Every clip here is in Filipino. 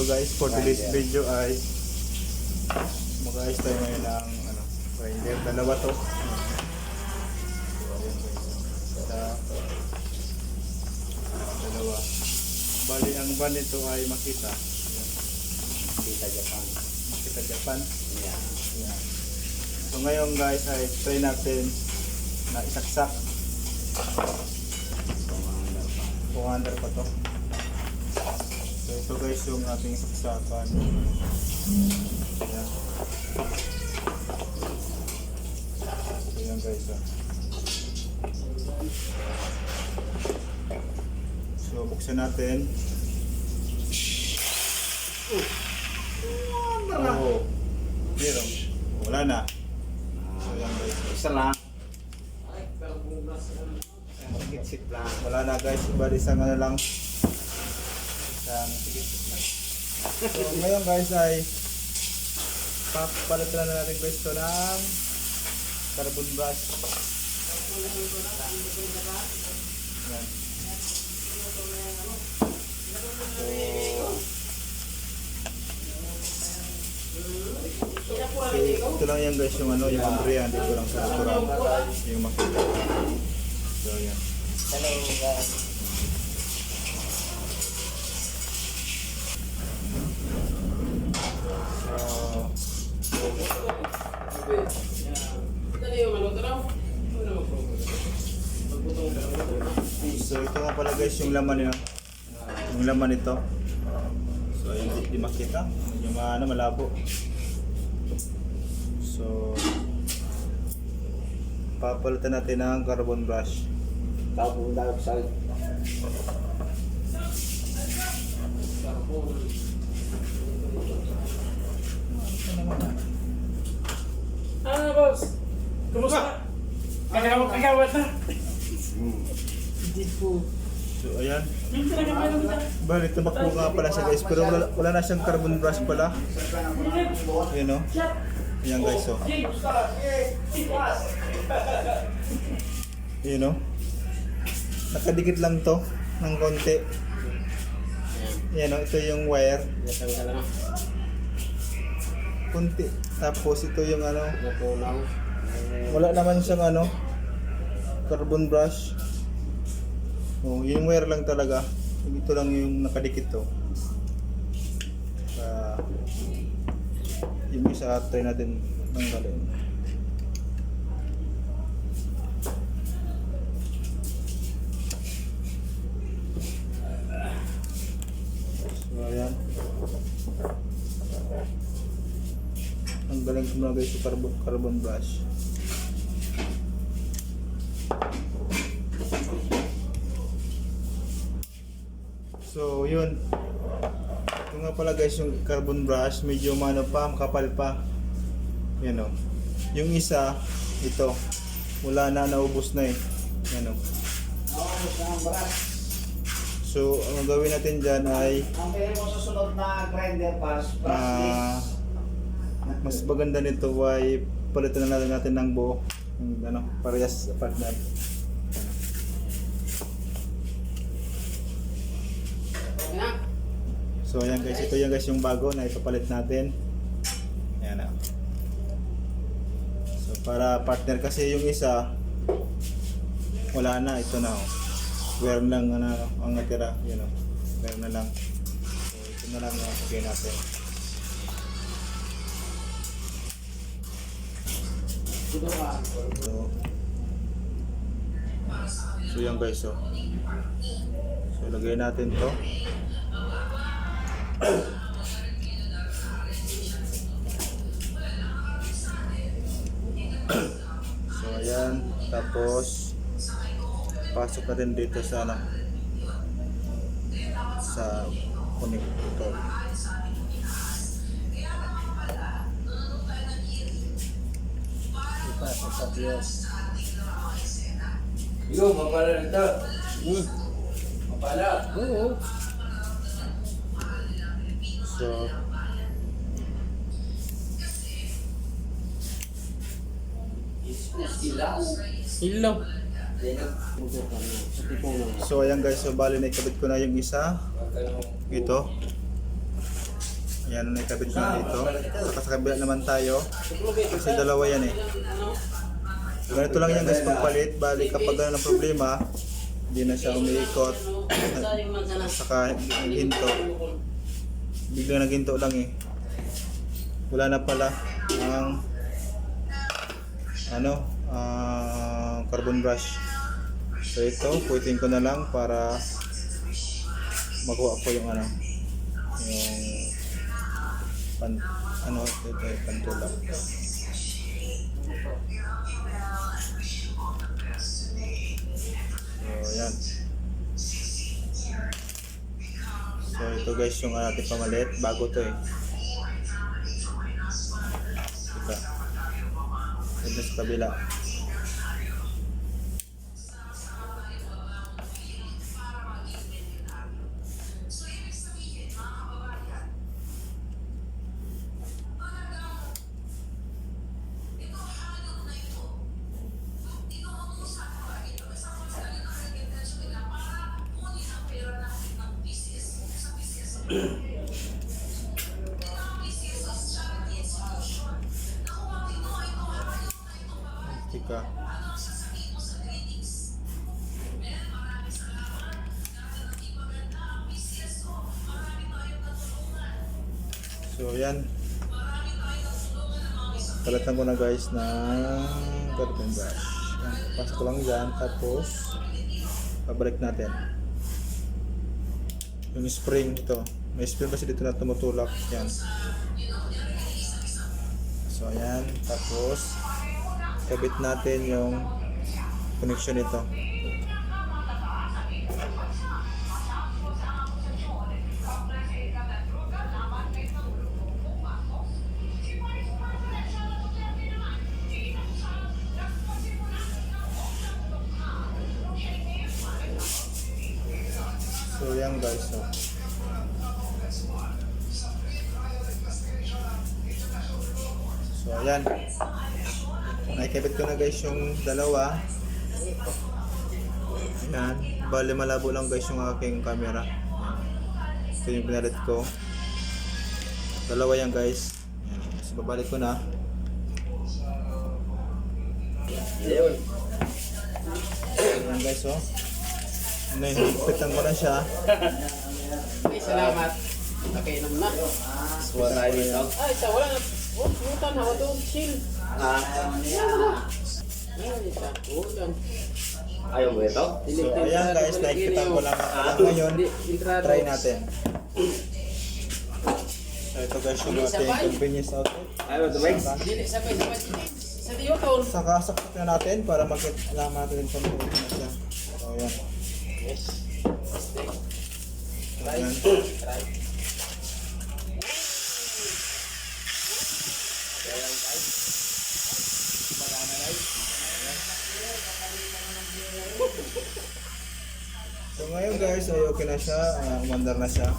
Hello guys, for today's video ay mag-ayos tayo ngayon ng ano, grinder. Dalawa to. Isa, dalawa. Bali, ang van nito ay Makita. Ayan. Kita Japan. Makita Japan. Yan. Ayan. So ngayon guys ay try natin na isaksak. Commander 400 pa. pa to. So ito guys yung ating saksakan. Ayan. So yan guys. ah. So buksan natin. Oh. Meron. Wala na. So yan guys. Isa lang. Wala na guys, bali isang ano lang. Isang sige. So ngayon guys ay papalitan na natin guys ito ng carbon brush. Yan. So, ito lang yan guys yung ano, yung umbriyan dito lang sa restaurant. Yung makita. So yan. Hello guys. So ito nga pala guys yung laman nila. Yung laman nito. So ayun di, di makita. Ma, ano, malabo. So papalitan natin ng carbon brush. Carbon dioxide. Ah, boss. Kumusta? Kagawat kagawat na. Po. So ayan. Minsan na kami lang dyan. Bali tumakbo nga pala siya guys. Pero wala, wala na siyang carbon brush pala. Yun o. Ayan guys oh. Yun o. Nakadikit lang to ng konti. Yan o. Ito yung wire. Kunti. Tapos ito yung ano. Wala naman siyang ano. Carbon brush. Oh, yung wire lang talaga. Ito lang yung nakadikit to. Sa yung isa try natin tanggalin. So ayan. Tanggalin ko muna guys yung carbon, carbon brush. So, yun. Ito nga pala guys yung carbon brush, medyo mano pa, makapal pa. Yan o. Yung isa, ito. Wala na, naubos na eh. Yan o. Sa ang brass. So, ang gawin natin dyan ay Ang pili mo sa sunod na grinder brass ah, disc. mas maganda nito ay palitan na natin ng buo. Ano, parehas partner. Okay na. So ayan guys, ito yan guys yung bago na ipapalit natin. Ayan na. So para partner kasi yung isa wala na, ito na oh. Wear lang ano, ang natira, yun oh. Wear na lang. So ito na lang yung okay natin. So, so yan guys oh. So lagay natin to. So ayan, tapos pasok natin dito sa ano sa connector. Ipa sa Sabios. Yo, mapala nito. Hmm. Mapala. Oo. So Ilaw. Ilaw. So ayan guys, so bali na ikabit ko na yung isa. Ito. Ayan, naikabit ko na dito. Saka sa kabila naman tayo. Kasi dalawa yan eh. Ganito lang yan guys pagpalit. Bali kapag ganun ang problema, hindi na siya umiikot. Saka hinto. Biglang naghinto lang eh. Wala na pala ang ano, ah, carbon brush. So ito, puwitin ko na lang para makuha ko yung ano, yung pan, ano, ito, pantulak. So, yan. So, ito guys yung ating pamalit. Bago to eh. Ito. Ito sa kabila. Tika. So, yan. Palatan ko na guys ng carbon brush. Yan. Pasok ko lang dyan. Tapos, pabalik natin. Yung spring ito. May spring kasi dito na tumutulak. Yan. So, ayan. Tapos, kabit natin yung connection nito. Ayan. Nakikabit ko na guys yung dalawa. Ayan. Bali malabo lang guys yung aking camera. Ito yung pinalit ko. Dalawa yan guys. Ayan. So babalik ko na. Ayun. Ayan guys oh. Nahihigpitan ko na siya. Ay, salamat. Nakainom na. Kuha tayo dito. Ay, sa wala na. Oh, putan, hawa to. Chill. Ah, ayaw mo ito? So ayan guys, nakikita ko lang lang ngayon. Try natin. So ito guys yung ating convenience outfit. Ayaw mo ito, Mike? Dili, sabay, sabay. Sa diyo, tol. Saka sakit na natin para makita natin kung ano na siya. So ayan. Yes. Ayan. So ngayon guys, ay okay na siya, uh, umandar na siya.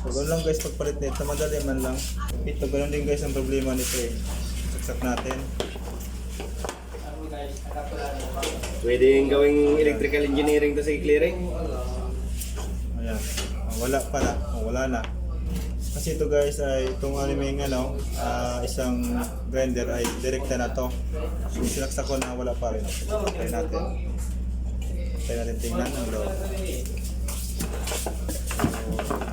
So ganoon lang guys pagpalit nito, madali man lang. Ito, ganoon din guys ang problema nito eh. Saksak natin. Pwedeng gawing electrical engineering to sa clearing. Ayan. Ah, wala pala. Oh, wala na. Kasi ito guys ay itong anime ano, ah, isang grinder ay direkta na to. Sinaksak ko na wala pa rin. Try natin. Try natin tingnan ang loob. So,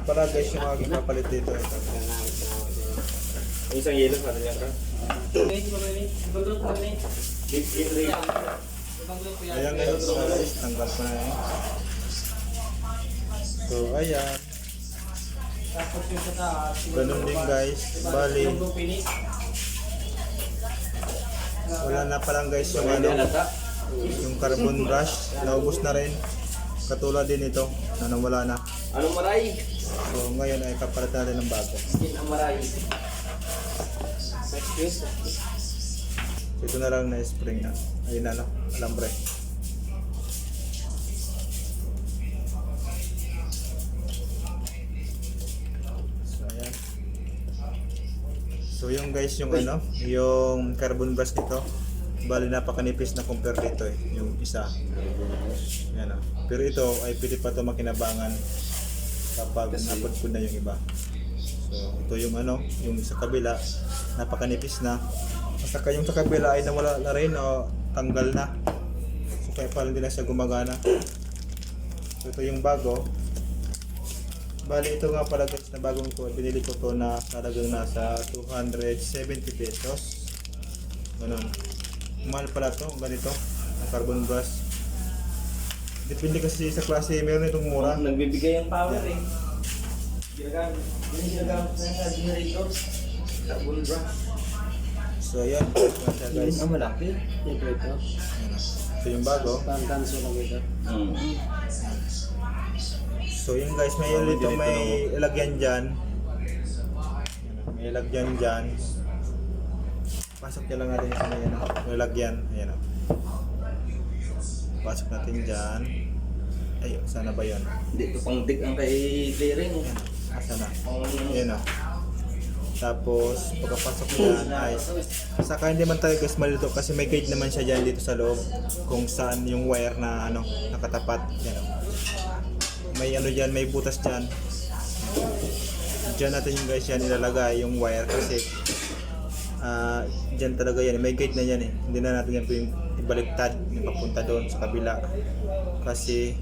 para guys yung aking kapalit dito. Isang yelo sa niya ka. Deep in ring. Ayan guys, guys, tanggal ko na yun. So ayan. Ganun din guys. Bali, wala na palang guys yung ano, yung carbon brush. Naubos na rin. Katulad din ito na nawala na. Anong maray? So ngayon ay kapalit natin ng bago. Skin ang maray. Ito na lang na spring na. Ayun na no, alambre. So yung guys yung ano, yung carbon brush nito. Bali napakanipis na compare dito eh, yung isa. Yan oh. Pero ito ay pwede pa to makinabangan kapag napudpud na yung iba. So, ito yung ano, yung sa kabila, napakanipis na. At saka yung sa kabila ay nawala na rin o tanggal na. So, kaya pala hindi na siya gumagana. So, ito yung bago. Bali, ito nga pala guys na bagong ko. Binili ko to na talagang nasa 270 pesos. Ganun. Mahal pala to, ganito. Carbon brush. Depende kasi sa klase, meron itong mura. Nagbibigay ang power eh. Ginagamit. Yung ginagamit na yung generator. Double brush. So. Ito siya guys. Ang malaki. Ayan. Ito yung bago. Tantanso lang ito. Hmm. So yun guys, may Oh, dito dito may ilagyan dyan. May ilagyan dyan. Pasok niya lang natin sa may ano, may lagyan. Ayan o. Pasok natin dyan. Ay, sana ba yun? Ko pang dig ang kay clearing. Asa na? Ayan o. Tapos, pagkapasok dyan ay saka hindi man tayo guys malito kasi may guide naman siya dyan dito sa loob kung saan yung wire na ano nakatapat. Yan o. May ano dyan, may butas dyan. Diyan natin yung guys yan ilalagay yung wire kasi ah dyan talaga yan. May gate na yan eh. Hindi na natin yan ibaliktad yung papunta doon sa kabila. Kasi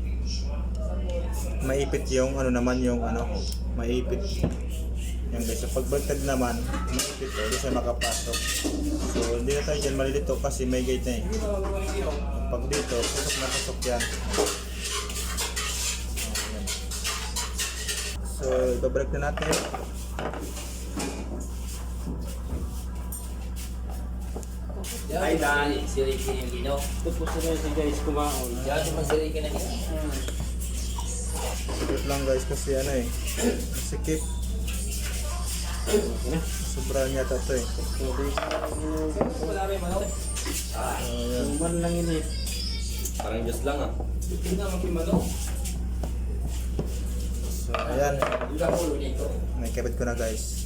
maipit yung ano naman yung ano maipit yan guys so pagbaliktad naman maipit to hindi siya makapasok so hindi na tayo dyan malilito kasi may gate na eh pag dito pasok na pasok yan yan. so ibabalik na natin Ay, dali, si Ricky yung gino. Tapos na si guys kumaon. Diyan si Ricky na gino. sikip lang guys kasi ano eh sikip sobra niya to eh Wala rin man ako. so yan Tuman lang ini. Parang just lang ah. Hindi na magpimano. so ayan nakikipit ko na guys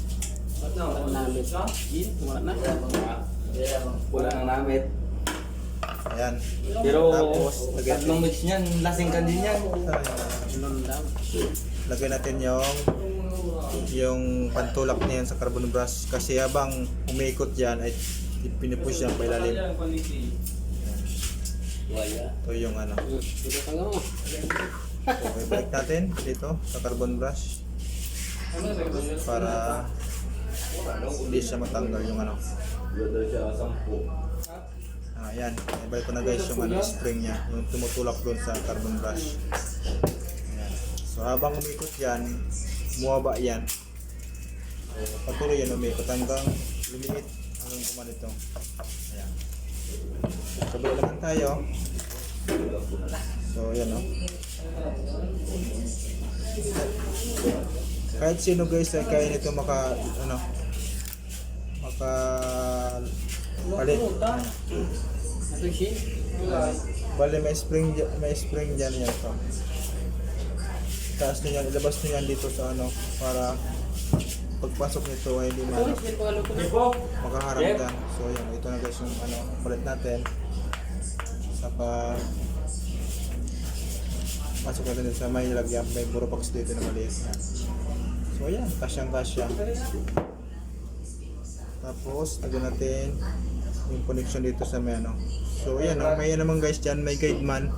Ba't na? Wala na. Kaya mga, kaya mga Wala nang namit. ayan. Pero Tapos, lagyan- tatlong mix niyan, lasing ka din yan. Lagyan natin yung yung pantulak niyan sa carbon brush. Kasi habang umiikot yan ay pinupush yan pa ilalim. Wala. ito yung ano. So ibalik natin dito sa carbon brush. Para hindi siya matanggal yung ano Dito siya, sampu. ah, yan ibalik ko na guys yung ano, spring niya yung tumutulak doon sa carbon brush. Ayan. so habang umikot yan muwaba yan. So patuloy yan umikot hanggang lumiit hanggang kumanito ayan. Sabay naman tayo. So yan o kahit sino guys ay kaya nito maka ano maka palit. Bale, may spring, may spring dyan yan to. Taas nyo yan, ilabas nyo yan dito sa ano, para pagpasok nito ay hindi pa na. makaharap dyan. So yun, ito na guys yung ano, palit natin. Saka, pasok natin sa may lagyan, may buropax dito na maliit. So ayan, kasyang kasya. Tapos, lagyan natin yung connection dito sa may ano. So ayan, oh, may ano naman guys dyan, may guide man.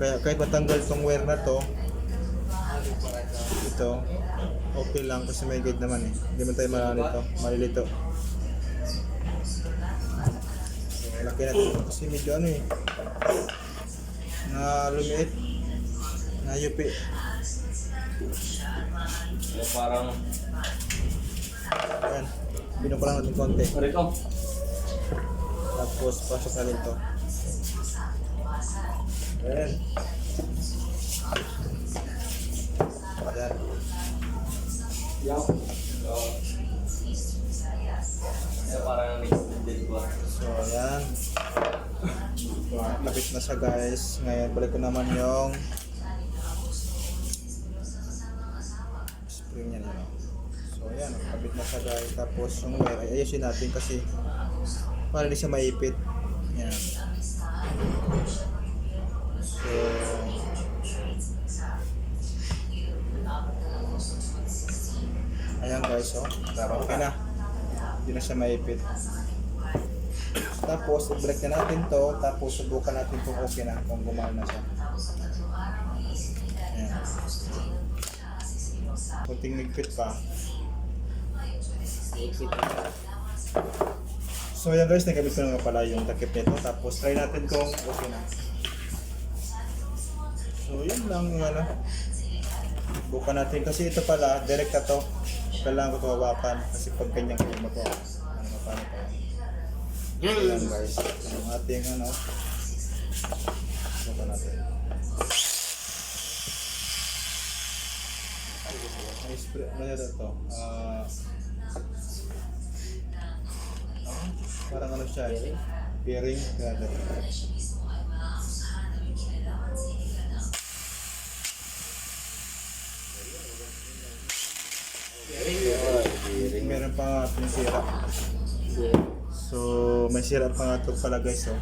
Kaya kahit matanggal tong wire na to, ito, okay lang kasi may guide naman eh. Hindi man tayo malilito, malilito. So, laki natin ito kasi medyo ano eh, na lumiit, na yupi. Eh, parang, Ayan, binuko lang natin konti. Rito. Tapos pasok na rin to. Ayan. Ayan. Yaw. Parang extended ba? So, ayan. Lapit na siya guys. Ngayon, balik ko naman yung spring niya nila. So, ayan. Lapit na siya guys. Tapos, yung wire, ay ayusin natin kasi para hindi siya maipit. Ayan. So. Ayan guys, oh. Okay na. Hindi na siya maipit. Tapos, i-break na natin to. Tapos, subukan natin kung okay na. Kung gumana na siya. Ayan. Kunting nigpit pa. So yan guys, nagamit ko na pala yung takip nito. Tapos try natin kung okay na. So yun lang yung ano. Bukan natin. Kasi ito pala, direct na to. Kailangan ko ito hawakan. Kasi pag ganyan kayo mo to. Ano nga paano pa. Ayan guys. Yung ating ano. Bukan natin. Spray. Ano yun ito? Ah... ah, parang ano siya eh. Bearing. Kaya dito. Meron pa nga itong sira. So, may sira pa nga ito pala guys. Oh.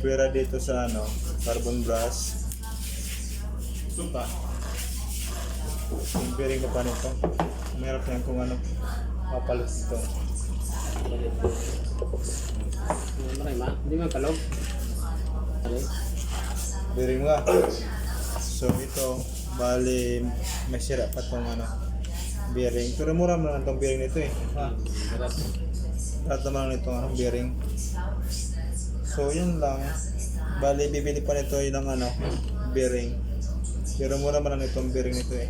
Pwera dito sa ano, carbon brush. Ito pa. Yung bearing pa pa nito. Meron yan kung ano, mapalit ito. Maray ma. Hindi man kalog. Ano? Bearing nga. So ito, bali may sira pa tong ano, bearing. Pero mura naman itong bearing nito eh. Ha? Sarap. Lahat naman nitong ano, bearing. So yun lang. Bali bibili pa nito yung ano, bearing. Pero mura man lang itong bearing nito eh.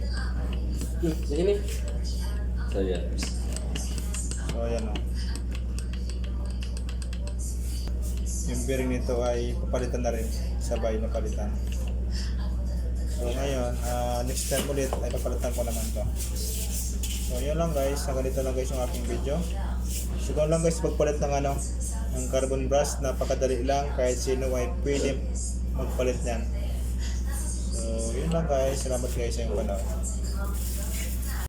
Hmm, Sige ni. So yan. So ayan o. Yung bearing nito ay papalitan na rin. Sabay na palitan. So ngayon, ah, next time ulit ay papalitan ko naman to. So yun lang guys, hanggang dito lang guys yung aking video. Doon lang guys pagpalit ng ano, ng carbon brush, napakadali lang kahit sino ay pwede magpalit niyan. So yun lang guys, salamat guys sa inyong panahon.